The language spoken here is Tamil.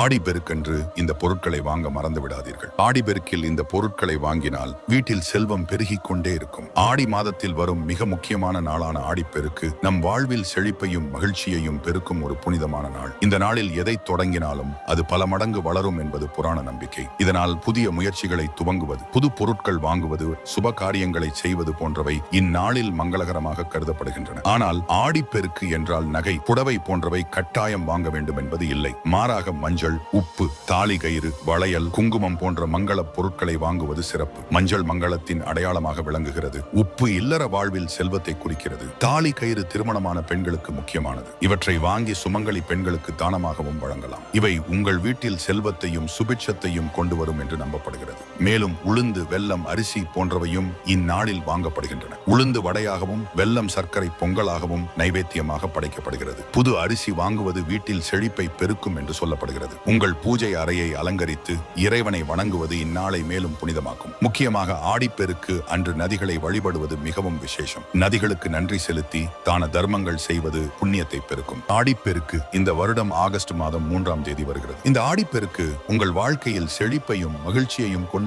ஆடிப்பெருக்கென்று இந்த பொருட்களை வாங்க மறந்து விடாதீர்கள். ஆடிப்பெருக்கில் இந்த பொருட்களை வாங்கினால் வீட்டில் செல்வம் பெருகிக் கொண்டே இருக்கும். ஆடி மாதத்தில் வரும் மிக முக்கியமான நாளான ஆடிப்பெருக்கு நம் வாழ்வில் செழிப்பையும் மகிழ்ச்சியையும் பெருக்கும் ஒரு புனிதமான நாள். இந்த நாளில் எதை தொடங்கினாலும் அது பல மடங்கு வளரும் என்பது புராண நம்பிக்கை. இதனால் புதிய முயற்சிகளை துவங்குவது புது பொருட்கள் வாங்குவது சுப காரியங்களை செய்வது போன்றவை இந்நாளில் மங்களகரமாக கருதப்படுகின்றன. ஆனால் ஆடிப்பெருக்கு என்றால் நகை புடவை போன்றவை கட்டாயம் வாங்க வேண்டும் என்பது இல்லை. மாறாக மஞ்சள் உப்பு தாலி கயிறு வளையல் குங்குமம் போன்ற மங்கள பொருட்களை வாங்குவது சிறப்பு. மஞ்சள் மங்களத்தின் அடையாளமாக விளங்குகிறது. உப்பு இல்லற வாழ்வில் செல்வத்தை குறிக்கிறது. தாலி கயிறு திருமணமான பெண்களுக்கு முக்கியமானது. இவற்றை வாங்கி சுமங்கலி பெண்களுக்கு தானமாகவும் வழங்கலாம். இவை உங்கள் வீட்டில் செல்வத்தையும் சுபிட்சத்தையும் கொண்டு வரும் என்று நம்பப்படுகிறது. மேலும் உளுந்து வெல்லம் அரிசி போன்றவையும் இந்நாளில் வாங்கப்படுகின்றன. உளுந்து வடையாகவும் வெல்லம் சர்க்கரை பொங்கலாகவும் நைவேத்தியமாக படைக்கப்படுகிறது. புது அரிசி வாங்குவது வீட்டில் செழிப்பை பெருக்கும் என்று சொல்லப்படுகிறது. உங்கள் பூஜை அறையை அலங்கரித்து இறைவனை வணங்குவது இந்நாளை மேலும் புனிதமாக்கும். முக்கியமாக ஆடிப்பெருக்கு அன்று நதிகளை வழிபடுவது மிகவும் விசேஷம். நதிகளுக்கு நன்றி செலுத்தி தான தர்மங்கள் செய்வது புண்ணியத்தை பெருக்கும். ஆடிப்பெருக்கு இந்த வருடம் ஆகஸ்ட் மாதம் மூன்றாம் தேதி வருகிறது. இந்த ஆடிப்பெருக்கு உங்கள் வாழ்க்கையில் செழிப்பையும் மகிழ்ச்சியையும் கொண்டு